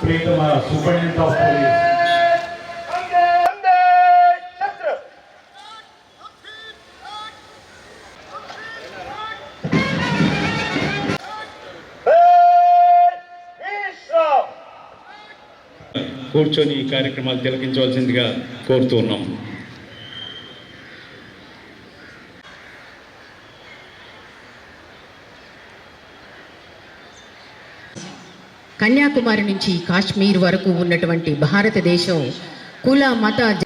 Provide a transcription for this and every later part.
Priyatama superintendent of police. కూర్చొని ఈ కార్యక్రమాలు తిలకించవలసిందిగా కోరుతూ ఉన్నాం. కన్యాకుమారి నుంచి కాశ్మీర్ వరకు ఉన్నటువంటి భారతదేశం కుల మత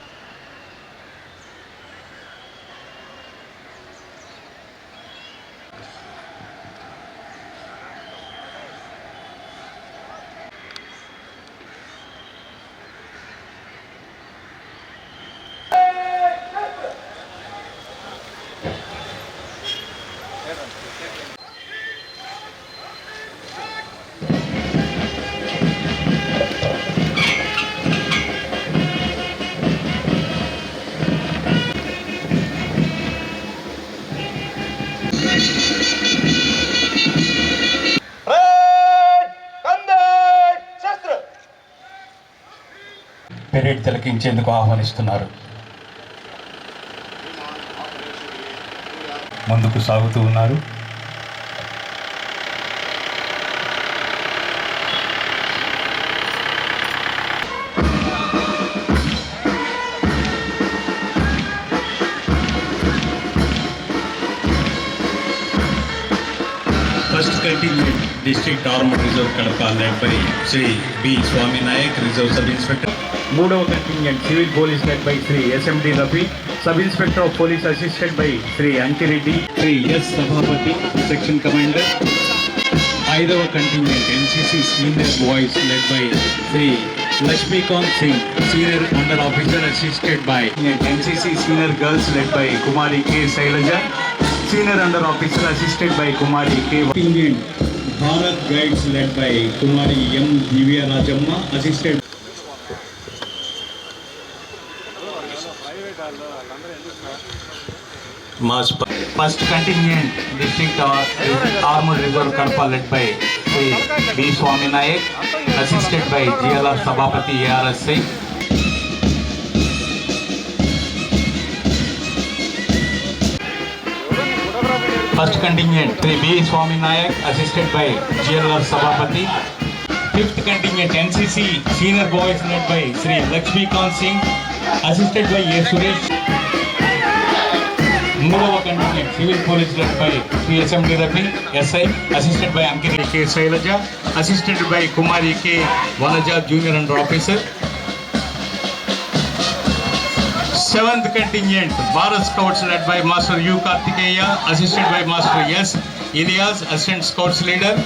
పెరేడ్ తిలకించేందుకు ఆహ్వానిస్తున్నారు. ముందుకు సాగుతూ ఉన్నారు. First contingent district armed reserve Kadapa by Shri B Swamy Nayak reserve sub inspector. మూడవ contingent civil police led by Shri SMD Rafi sub inspector of police assisted by Shri Ankireddy Shri S Sabhapati section commander ఐదవ contingent NCC senior boys led by Shri Laxmikant Singh senior under officer assisted by NCC senior girls led by Kumari K Shailaja senior under officer assisted by Kumari K contingent Bharat guides led by Kumari M Divya Rajamma assisted first contingent district armed reserve Kadapa led by Shri B Swamy Nayak assisted by GLR Sabhapati ARSI first contingent Shri B Swamy Nayak assisted by GLR Sabhapati fifth contingent NCC senior boys led by Shri Lakshmikant Singh assisted by A Suresh మూడవ contingent civil police led by Shri SMD Rafi SI assisted by Ankiri K Shailaja assisted by Kumari K Vanaja junior under officer seventh contingent Bharat scouts led by master U Karthikeya assisted by master S Ilyas assistant scouts leader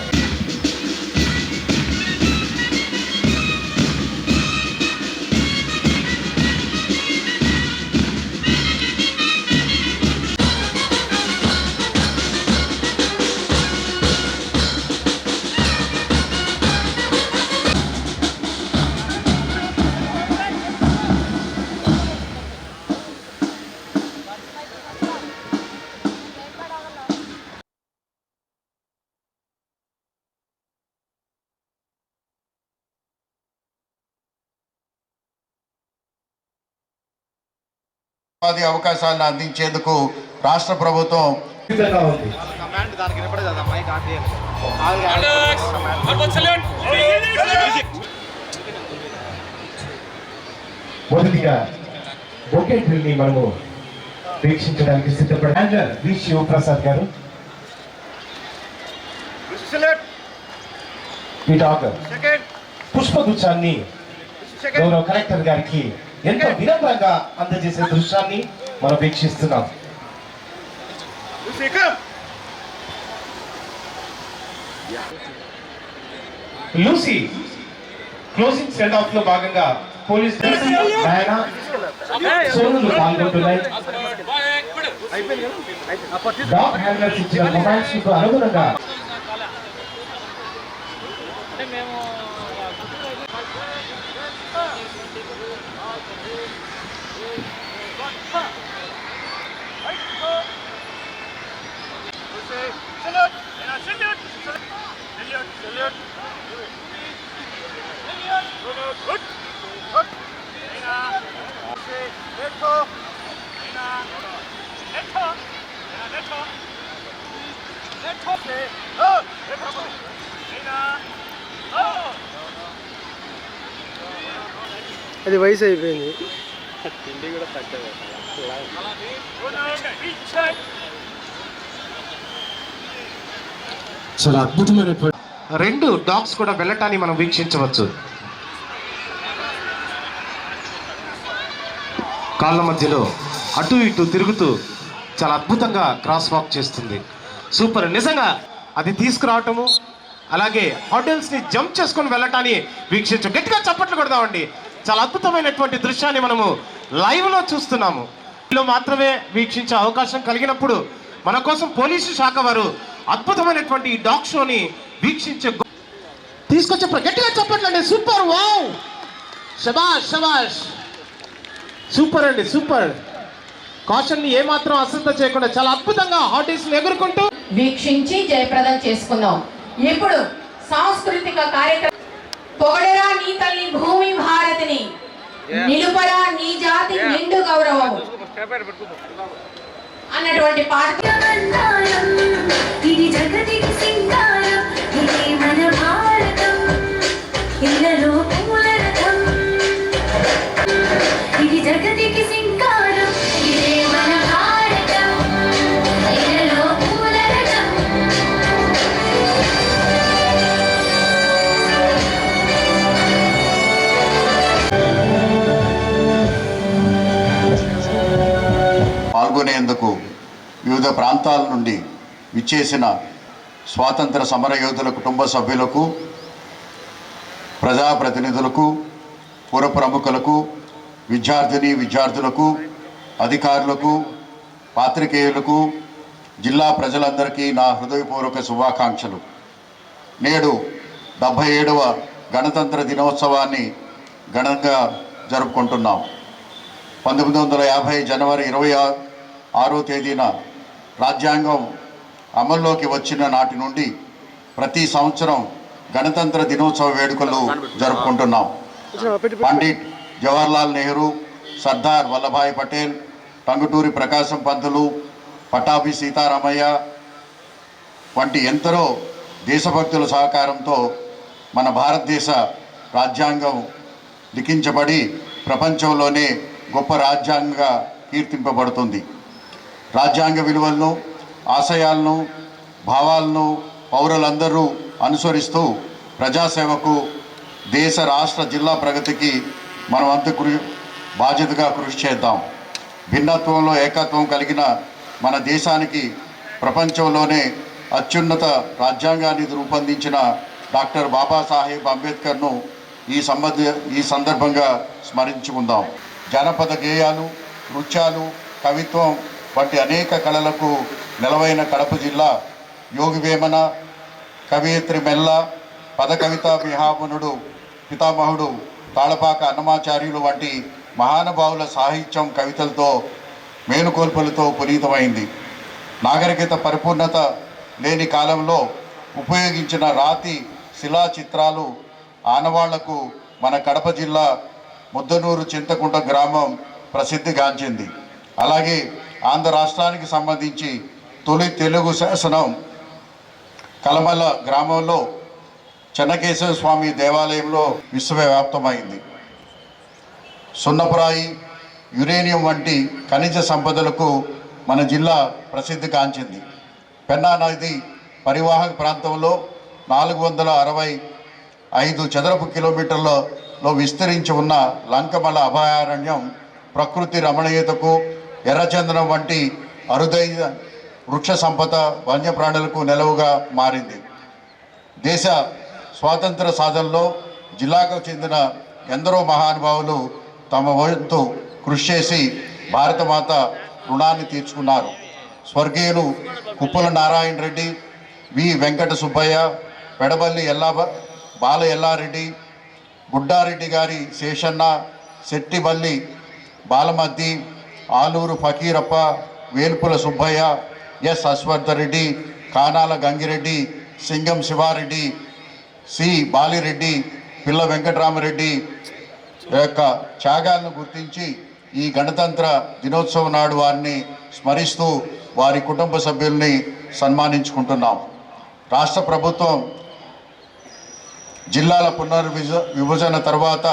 ఉపాధి అవకాశాలను అందించేందుకు రాష్ట్ర ప్రభుత్వం మొదటిగా ఒకే డ్రిల్ని మనము వీక్షించడానికి సిద్ధపడి hander వి శివప్రసాద్ గారు. ఈ డాక్టర్ పుష్పగుచ్చాన్ని గౌరవ కలెక్టర్ గారికి ఎంతో వినమ్రంగా అందజేసే దృశ్యాన్ని మనం వీక్షిస్తున్నాం. లూసీ క్లోజింగ్ సెండ్ ఆఫ్లో భాగంగా పోలీస్ సోనులు పాల్గొంటున్నాయి. డాగ్ హ్యాండర్స్ ఇచ్చిన మొబైల్స్కు అనుగుణంగా అది వయసు అయిపోయింది. చాలా అద్భుతమైనటువంటి రెండు డాగ్స్ కూడా వెళ్ళటాన్ని మనం వీక్షించవచ్చు. కాళ్ళ మధ్యలో అటు ఇటు తిరుగుతూ చాలా అద్భుతంగా క్రాస్ వాక్ చేస్తుంది. సూపర్. నిజంగా అది తీసుకురావటము అలాగే hurdles ని జంప్ చేసుకొని వెళ్ళటాన్ని వీక్షించు. గట్టిగా చప్పట్లు కొడదామండి. చాలా అద్భుతమైనటువంటి దృశ్యాన్ని మనము లైవ్లో లో చూస్తున్నాము. లో మాత్రమే వీక్షించే అవకాశం కలిగినప్పుడు మన కోసం పోలీసు శాఖ వారు అద్భుతమైనటువంటి ఈ డాగ్ షోని వీక్షించే తీసుకొచ్చే గట్టిగా చెప్పట్లండి. Super wow! శబాష్ శబాష్ సూపర్ అండి సూపర్! కాషన్ని ఏమాత్రం అశ్రద్ధ చేయకుండా చాలా అద్భుతంగా హార్టీస్ ఎగురుకుంటూ వీక్షించి జయప్రదం చేసుకుందాం. ఇప్పుడు సాంస్కృతిక కార్యక్రమం పొగడరా నీ తల్లి భూమి భారతిని నిలుపరా నీ జాతి నిండు గౌరవం అన్నటువంటి పాట పాల్గొనేందుకు వివిధ ప్రాంతాల నుండి విచ్చేసిన స్వాతంత్ర సమరయోధుల కుటుంబ సభ్యులకు ప్రజాప్రతినిధులకు పుర ప్రముఖులకు విద్యార్థిని విద్యార్థులకు అధికారులకు పాత్రికేయులకు జిల్లా ప్రజలందరికీ నా హృదయపూర్వక శుభాకాంక్షలు. నేడు డెబ్భై ఏడవ గణతంత్ర దినోత్సవాన్ని ఘనంగా జరుపుకుంటున్నాం. పంతొమ్మిది వందల యాభై జనవరి ఇరవై ఆరో తేదీన రాజ్యాంగం అమల్లోకి వచ్చిన నాటి నుండి ప్రతి సంవత్సరం గణతంత్ర దినోత్సవ వేడుకలు జరుపుకుంటున్నాం. పండిట్ జవహర్లాల్ నెహ్రూ సర్దార్ వల్లభాయ్ పటేల్ టంగుటూరి ప్రకాశం పంతులు పటాభి సీతారామయ్య వంటి ఎందరో దేశభక్తుల సహకారంతో మన భారతదేశ రాజ్యాంగం లిఖించబడి ప్రపంచంలోనే గొప్ప రాజ్యాంగంగా కీర్తింపబడుతుంది. రాజ్యాంగ విలువలను ఆశయాలను భావాలను పౌరులందరూ అనుసరిస్తూ ప్రజాసేవకు దేశ రాష్ట్ర జిల్లా ప్రగతికి మనం అంత కృషి బాధ్యతగా కృషి చేద్దాం. భిన్నత్వంలో ఏకత్వం కలిగిన మన దేశానికి ప్రపంచంలోనే అత్యున్నత రాజ్యాంగాన్ని రూపొందించిన డాక్టర్ బాబాసాహెబ్ అంబేద్కర్ను ఈ సంబంధ ఈ సందర్భంగా స్మరించుకుందాం జానపద గేయాలు నృత్యాలు కవిత్వం వంటి అనేక కళలకు నెలవైన కడప జిల్లా యోగి వేమన కవయిత్రి మెల్ల పదకవిత విహామునుడు పితామహుడు తాళపాక అన్నమాచార్యులు వంటి మహానుభావుల సాహిత్యం కవితలతో మేలుకొల్పులతో పునీతమైంది. నాగరికత పరిపూర్ణత లేని కాలంలో ఉపయోగించిన రాతి శిలా చిత్రాలు ఆనవాళ్ళకు మన కడప జిల్లా ముద్దనూరు చింతకుంట గ్రామం ప్రసిద్ధిగాంచింది. అలాగే ఆంధ్ర రాష్ట్రానికి సంబంధించి తొలి తెలుగు శాసనం కలమల గ్రామంలో చెన్నకేశవ స్వామి దేవాలయంలో విశ్వవ్యాప్తమైంది. సున్నపురాయి యురేనియం వంటి ఖనిజ సంపదలకు మన జిల్లా ప్రసిద్ధి కాంచింది పెన్నా నది పరివాహక ప్రాంతంలో నాలుగు వందల అరవై ఐదు చదరపు కిలోమీటర్లలో విస్తరించి ఉన్న లంకమల అభయారణ్యం ప్రకృతి రమణీయతకు ఎర్రచందనం వంటి అరుదైన వృక్ష సంపద వన్యప్రాణులకు నెలవుగా మారింది. దేశ స్వాతంత్ర సాధనలో జిల్లాకు చెందిన ఎందరో మహానుభావులు తమ వంతు కృషి చేసి భారతమాత రుణాన్ని తీర్చుకున్నారు. స్వర్గీయులు కుప్పల నారాయణ రెడ్డి వి. వెంకట సుబ్బయ్య పెడబల్లి ఎల్లా బాల ఎల్లారెడ్డి బుడ్డారెడ్డి గారి శేషన్న శెట్టిబల్లి బాలమద్ది ఆలూరు ఫకీరప్ప వేల్పుల సుబ్బయ్య ఎస్ అశ్వర్ధరెడ్డి కానాల గంగిరెడ్డి సింగం శివారెడ్డి సి బాలిరెడ్డి పిల్ల వెంకటరామరెడ్డి యొక్క త్యాగాలను గుర్తించి ఈ గణతంత్ర దినోత్సవం నాడు వారిని స్మరిస్తూ వారి కుటుంబ సభ్యుల్ని సన్మానించుకుంటున్నాం. రాష్ట్ర ప్రభుత్వం జిల్లాల పునర్విభ విభజన తర్వాత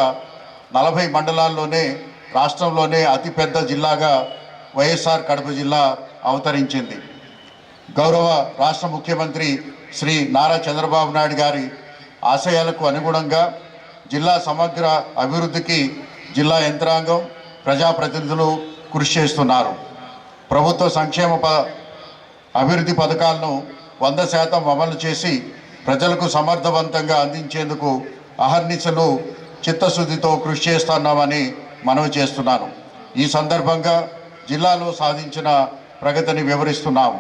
నలభై మండలాల్లోనే రాష్ట్రంలోనే అతిపెద్ద జిల్లాగా వైఎస్ఆర్ కడప జిల్లా అవతరించింది. గౌరవ రాష్ట్ర ముఖ్యమంత్రి శ్రీ నారా చంద్రబాబు నాయుడు గారి ఆశయాలకు అనుగుణంగా జిల్లా సమగ్ర అభివృద్ధికి జిల్లా యంత్రాంగం ప్రజాప్రతినిధులు కృషి చేస్తున్నారు. ప్రభుత్వ సంక్షేమ ప అభివృద్ధి పథకాలను వంద శాతం అమలు చేసి ప్రజలకు సమర్థవంతంగా అందించేందుకు అహర్నిశలు చిత్తశుద్ధితో కృషి చేస్తున్నామని మనవి చేస్తున్నాను. ఈ సందర్భంగా జిల్లాలో సాధించిన ప్రగతిని వివరిస్తున్నాము.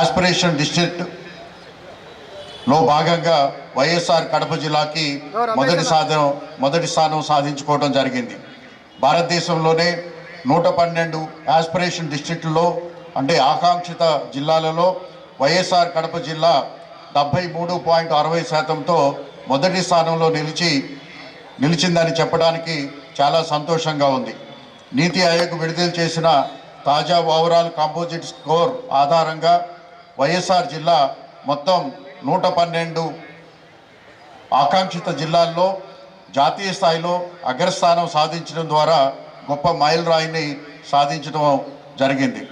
ఆస్పిరేషన్ డిస్ట్రిక్ట్లో భాగంగా వైఎస్ఆర్ కడప జిల్లాకి మొదటి సాధనం మొదటి స్థానం సాధించుకోవడం జరిగింది. భారతదేశంలోనే నూట పన్నెండు ఆస్పిరేషన్ డిస్ట్రిక్టుల్లో అంటే ఆకాంక్షిత జిల్లాలలో వైఎస్ఆర్ కడప జిల్లా డెబ్బై మూడు పాయింట్ అరవై శాతంతో మొదటి స్థానంలో నిలిచి నిలిచిందని చెప్పడానికి చాలా సంతోషంగా ఉంది. నీతి ఆయోగ్ విడుదల చేసిన తాజా ఓవరాల్ కాంపోజిట్ స్కోర్ ఆధారంగా వైఎస్ఆర్ జిల్లా మొత్తం నూట పన్నెండు ఆకాంక్షిత జిల్లాల్లో జాతీయ స్థాయిలో అగ్రస్థానం సాధించడం ద్వారా గొప్ప మైల్ రాయిని సాధించడం జరిగింది.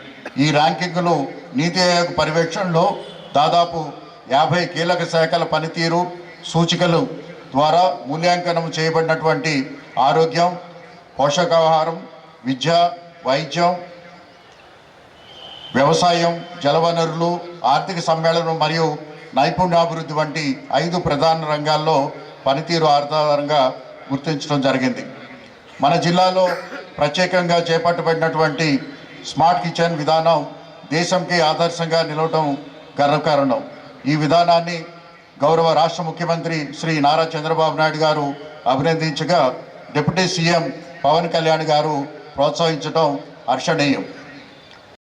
ఈ ర్యాంకింగ్లు నీతి ఆయోగ్ పర్యవేక్షణలో దాదాపు యాభై కీలక శాఖల పనితీరు సూచికలు ద్వారా మూల్యాంకనం చేయబడినటువంటి ఆరోగ్యం పోషకాహారం విద్య వైద్యం వ్యవసాయం జలవనరులు ఆర్థిక సమ్మేళనం మరియు నైపుణ్యాభివృద్ధి వంటి ఐదు ప్రధాన రంగాల్లో పనితీరు ఆధారంగా గుర్తించడం జరిగింది. మన జిల్లాలో ప్రత్యేకంగా చేపట్టబడినటువంటి స్మార్ట్ కిచెన్ విధానం దేశంకి ఆదర్శంగా నిలవటం గర్వకారణం. ఈ విధానాన్ని గౌరవ రాష్ట్ర ముఖ్యమంత్రి శ్రీ నారా చంద్రబాబు నాయుడు గారు అభినందించగా డిప్యూటీ సీఎం పవన్ కళ్యాణ్ గారు ప్రోత్సహించడం హర్షణీయం.